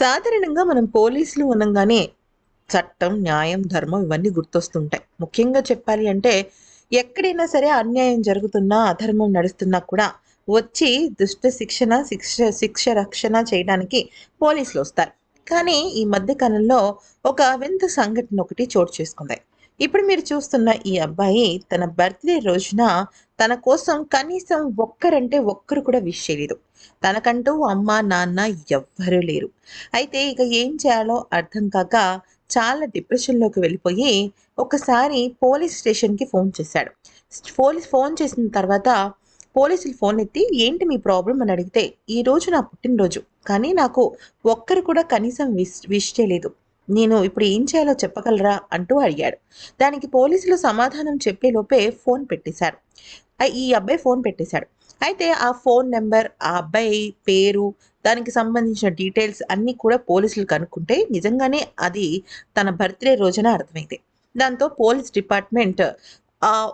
సాధారణంగా మనం పోలీసులు అనగానే చట్టం, న్యాయం, ధర్మం ఇవన్నీ గుర్తొస్తుంటాయి. ముఖ్యంగా చెప్పాలి అంటే ఎక్కడైనా సరే అన్యాయం జరుగుతున్నా, అధర్మం నడుస్తున్నా కూడా వచ్చి దుష్ట శిక్షణ, శిక్ష శిక్ష రక్షణ చేయడానికి పోలీసులు వస్తారు కానీ ఈ మధ్య కాలంలో ఒక వింత సంఘటన ఒకటి చోటు చేసుకుంది. ఇప్పుడు మీరు చూస్తున్న ఈ అబ్బాయి తన బర్త్‌డే రోజున తన కోసం కనీసం ఒక్కరంటే ఒక్కరు కూడా విష్ చేయలేదు. తనకంటూ అమ్మ, నాన్న ఎవ్వరూ లేరు. అయితే ఇక ఏం చేయాలో అర్థం కాక చాలా డిప్రెషన్‌లోకి వెళ్ళిపోయి ఒకసారి పోలీస్ స్టేషన్‌కి ఫోన్ చేశాడు. పోలీస్ ఫోన్ చేసిన తర్వాత పోలీసులు ఫోన్ ఎత్తి "ఏంటి మీ ప్రాబ్లం అని అడిగితే "ఈరోజు నా పుట్టినరోజు. కానీ నాకు ఒక్కరు కూడా కనీసం విష్ విష్ చేయలేదు. నేను ఇప్పుడు ఏం చేయాలో చెప్పగలరా?" అంటూ అడిగాడు. దానికి పోలీసులు సమాధానం చెప్పేలోపే ఫోన్ పెట్టేశారు. ఈ అబ్బాయి ఫోన్ పెట్టేశాడు. అయితే ఆ ఫోన్ నెంబర్ ఆ అబ్బాయి పేరు, దానికి సంబంధించిన డీటెయిల్స్ అన్నీ కూడా పోలీసులు కనుక్కుంటే నిజంగానే అది తన బర్త్‌డే రోజున అర్థమైంది. దాంతో పోలీస్ డిపార్ట్‌మెంట్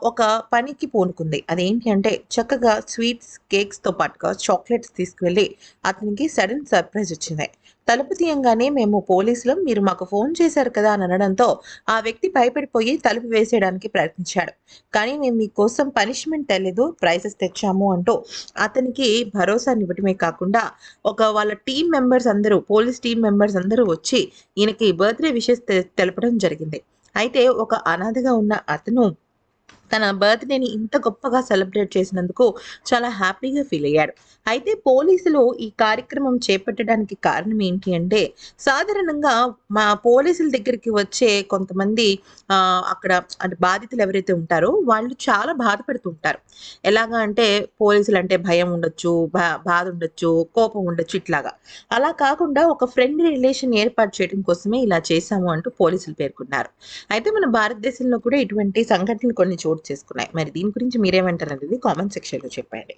ఒక పనికి పూనుకుంది. అదేంటి అంటే చక్కగా స్వీట్స్, కేక్స్‌తో పాటుగా చాక్లెట్స్ తీసుకువెళ్ళి అతనికి సడెన్ సర్ప్రైజ్ వచ్చింది తలుపు తీయంగానే "మేము పోలీసులు మీరు మాకు ఫోన్ చేశారు కదా!" అని అనడంతో ఆ వ్యక్తి భయపడిపోయి తలుపు వేసేయడానికి ప్రయత్నించాడు. కానీ "మేము మీకోసం పనిష్మెంట్ తేలేదు. ప్రైజెస్ తెచ్చాము" అంటూ అతనికి భరోసానివ్వడమే కాకుండా ఒక వాళ్ళ టీం మెంబర్స్ అందరూ పోలీస్ టీం మెంబర్స్ అందరూ వచ్చి ఈయనకి బర్త్‌డే విషెస్ తె తెలపడం జరిగింది. అయితే ఒక అనాథగా ఉన్న అతను తన బర్త్‌డేని ఇంత గొప్పగా సెలబ్రేట్ చేసినందుకు చాలా హ్యాపీగా ఫీల్ అయ్యాడు. అయితే పోలీసులు ఈ కార్యక్రమం చేపట్టడానికి కారణం ఏంటి అంటే సాధారణంగా మా పోలీసుల దగ్గరికి వచ్చే కొంతమంది అక్కడ అంటే బాధితులు ఎవరైతే ఉంటారో వాళ్ళు చాలా బాధపడుతూ ఉంటారు. ఎలాగా అంటే పోలీసులు అంటే భయం ఉండొచ్చు, బా బాధ ఉండొచ్చు, కోపం ఉండొచ్చు ఇట్లాగా. అలా కాకుండా ఒక ఫ్రెండ్లీ రిలేషన్ ఏర్పాటు చేయడం కోసమే ఇలా చేశాము అంటూ పోలీసులు పేర్కొన్నారు. అయితే మన భారతదేశంలో కూడా ఇటువంటి సంఘటనలు కొన్ని చేసుకున్నాయి. మరి దీని గురించి మీరేమంటారనేది కామెంట్ సెక్షన్‌లో చెప్పండి.